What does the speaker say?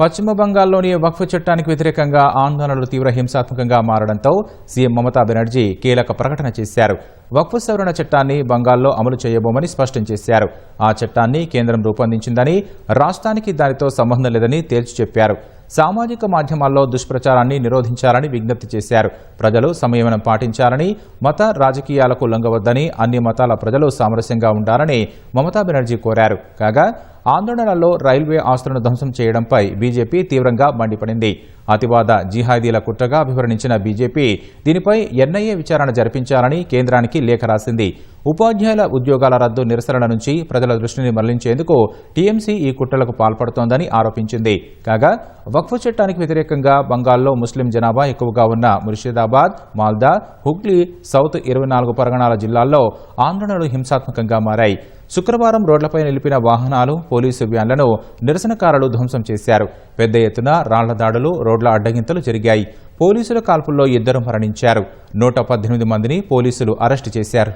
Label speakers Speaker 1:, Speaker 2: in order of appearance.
Speaker 1: పశ్చిమ బంగాల్లోని వక్ఫ్ చట్టానికి వ్యతిరేకంగా ఆందోళనలు తీవ్ర హింసాత్మకంగా మారడంతో సీఎం మమతా బెనర్జీ కీలక ప్రకటన చేశారు. వక్ఫ్ సవరణ చట్టాన్ని బంగాల్లో అమలు చేయబోమని స్పష్టం చేశారు. ఆ చట్టాన్ని కేంద్రం రూపొందించిందని రాష్ట్రానికి దానితో సంబంధం లేదని తేల్చి చెప్పారు. సామాజిక మాధ్యమాల్లో దుష్ప్రచారాన్ని నిరోధించాలని విజ్ఞప్తి చేశారు. ప్రజలు సంయమనం పాటించాలని మత రాజకీయాలకు లొంగవద్దని అన్ని మతాల ప్రజలు సామరస్యంగా ఉండాలని మమతా బెనర్జీ కోరారు. కాగా ఆందోళనలో రైల్వే ఆస్తులను ధ్వంసం చేయడంపై బీజేపీ తీవ్రంగా మండిపడింది. అతివాద జిహాదీల కుట్రగా వివరణించిన బీజేపీ దీనిపై ఎన్ఐఏ విచారణ జరిపించాలని కేంద్రానికి లేఖ రాసింది. ఉపాధ్యాయుల ఉద్యోగాల రద్దు నిరసనల నుంచి ప్రజల దృష్టిని మళ్ళించేందుకు టీఎంసీ ఈ కుట్రలకు పాల్పడుతోందని ఆరోపించింది. కాగా వక్ఫ్ చట్టానికి వ్యతిరేకంగా బంగాల్లో ముస్లిం జనాభా ఎక్కువగా ఉన్న ముర్షిదాబాద్ మాల్దా హుగ్లీ సౌత్ ఇరవై నాలుగు పరగణాల జిల్లాల్లో ఆందోళనలు హింసాత్మకంగా మారాయి. శుక్రవారం రోడ్లపై నిలిపిన వాహనాలు పోలీసు వ్యాన్లను నిరసనకారులు ధ్వంసం చేశారు. పెద్ద ఎత్తున రాళ్ళ దాడులు రోడ్ల అడ్డగింతలు జరిగాయి. పోలీసుల కాల్పుల్లో ఇద్దరు మరణించారు. నూట పద్దెనిమిది మందిని పోలీసులు అరెస్టు చేశారు.